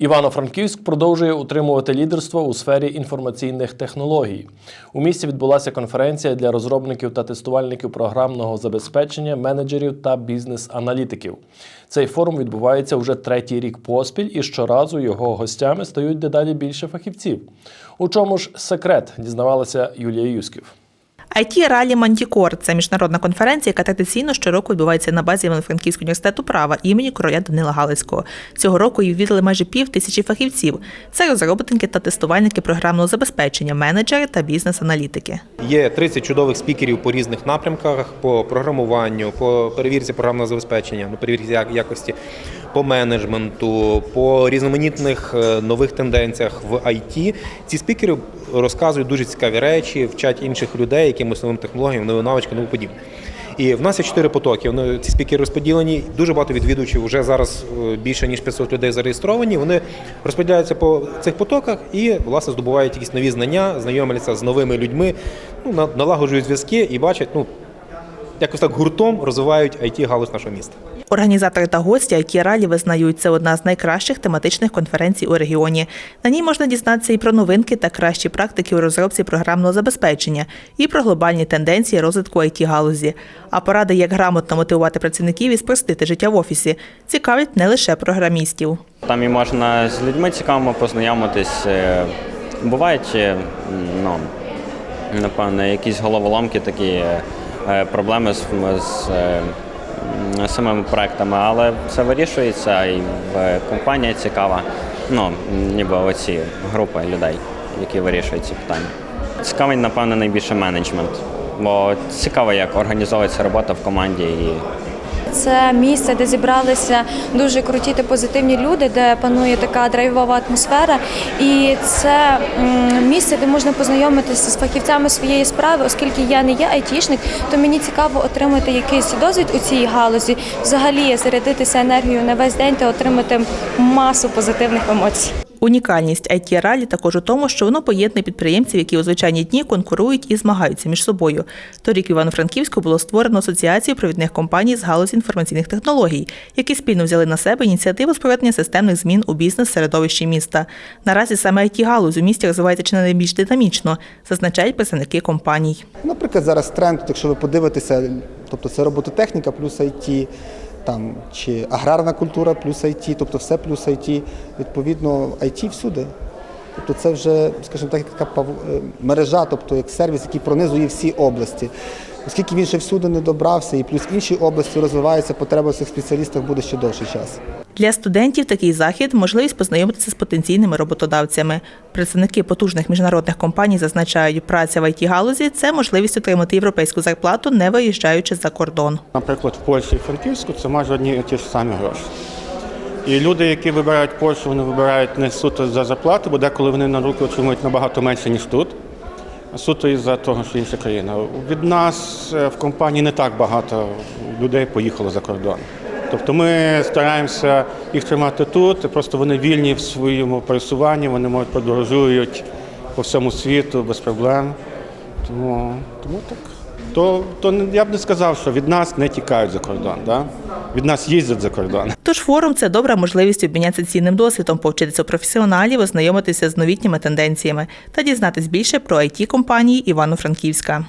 Івано-Франківськ продовжує утримувати лідерство у сфері інформаційних технологій. У місті відбулася конференція для розробників та тестувальників програмного забезпечення, менеджерів та бізнес-аналітиків. Цей форум відбувається вже третій рік поспіль, і щоразу його гостями стають дедалі більше фахівців. У чому ж секрет дізнавалася Юлія Юсків. IT Ралі Мантікор це міжнародна конференція, яка традиційно щороку відбувається на базі Івано-Франківського університету права імені короля Данила Галицького. Цього року її відвідали майже пів тисячі фахівців. Це розробники та тестувальники програмного забезпечення, менеджери та бізнес-аналітики. Є 30 чудових спікерів по різних напрямках: по програмуванню, по перевірці програмного забезпечення, ну, перевірці якості, по менеджменту, по різноманітних е, нових тенденціях в IT. Ці спікери розказують дуже цікаві речі, вчать інших людей якимось новим технологіям, новим навичкам, тому подібне. І в нас є чотири потоки. Ці спікери розподілені. Дуже багато відвідувачів вже зараз е, більше ніж 500 людей зареєстровані. Вони розподіляються по цих потоках і власне здобувають якісь нові знання, знайомляться з новими людьми, ну на- налагоджують зв'язки і бачать, ну якось так гуртом розвивають it галузь нашого міста. Організатори та гості IT Ралі визнають, це одна з найкращих тематичних конференцій у регіоні. На ній можна дізнатися і про новинки та кращі практики у розробці програмного забезпечення, і про глобальні тенденції розвитку it галузі. А поради, як грамотно мотивувати працівників і спростити життя в офісі, цікавлять не лише програмістів. Там і можна з людьми цікавими познайомитись. Е, Бувають, е, ну, напевно, якісь головоломки, такі е, проблеми з, з самими проектами, але це вирішується і компанія цікава. Ну, ніби оці групи людей, які вирішують ці питання. Цікавий, напевно, найбільше менеджмент, бо цікаво, як організовується робота в команді і Це місце, де зібралися дуже круті та позитивні люди, де панує така драйвова атмосфера. І це місце, де можна познайомитися з фахівцями своєї справи, оскільки я не є айтішник, то мені цікаво отримати якийсь досвід у цій галузі, взагалі зарядитися енергією на весь день та отримати масу позитивних емоцій. Унікальність it ралі також у тому, що воно поєднує підприємців, які у звичайні дні конкурують і змагаються між собою. Торік в Івано-Франківську було створено асоціацію провідних компаній з галузі інформаційних технологій, які спільно взяли на себе ініціативу з проведення системних змін у бізнес-середовищі міста. Наразі саме it галузь у місті розвивається чи не найбільш динамічно, зазначають представники компаній. Наприклад, зараз тренд, якщо ви подивитеся, тобто це робототехніка плюс IT, там, чи аграрна культура плюс IT, тобто все плюс IT, відповідно, IT всюди. Тобто це вже, скажімо так, така е, мережа, тобто як сервіс, який пронизує всі області. Оскільки він ще всюди не добрався, і плюс інші області розвиваються, потреба в цих спеціалістах буде ще довший час. Для студентів такий захід можливість познайомитися з потенційними роботодавцями. Представники потужних міжнародних компаній зазначають, праця в it галузі це можливість отримати європейську зарплату, не виїжджаючи за кордон. Наприклад, в Польщі і Франківську це майже одні і ті ж самі гроші. І люди, які вибирають Польщу, вони вибирають не суто за зарплату, бо деколи вони на руки отримують набагато менше, ніж тут, суто із-за того, що інша країна. Від нас е, в компанії не так багато людей поїхало за кордон. Тобто ми стараємося їх тримати тут, просто вони вільні в своєму пересуванні, вони можуть подорожують по всьому світу без проблем. Тому, тому так. То, то я б не сказав, що від нас не тікають за кордон. Да? Від нас їздять за кордон. Тож форум це добра можливість обмінятися цінним досвідом, повчитися у професіоналів, ознайомитися з новітніми тенденціями та дізнатись більше про it компанії Івано-Франківська.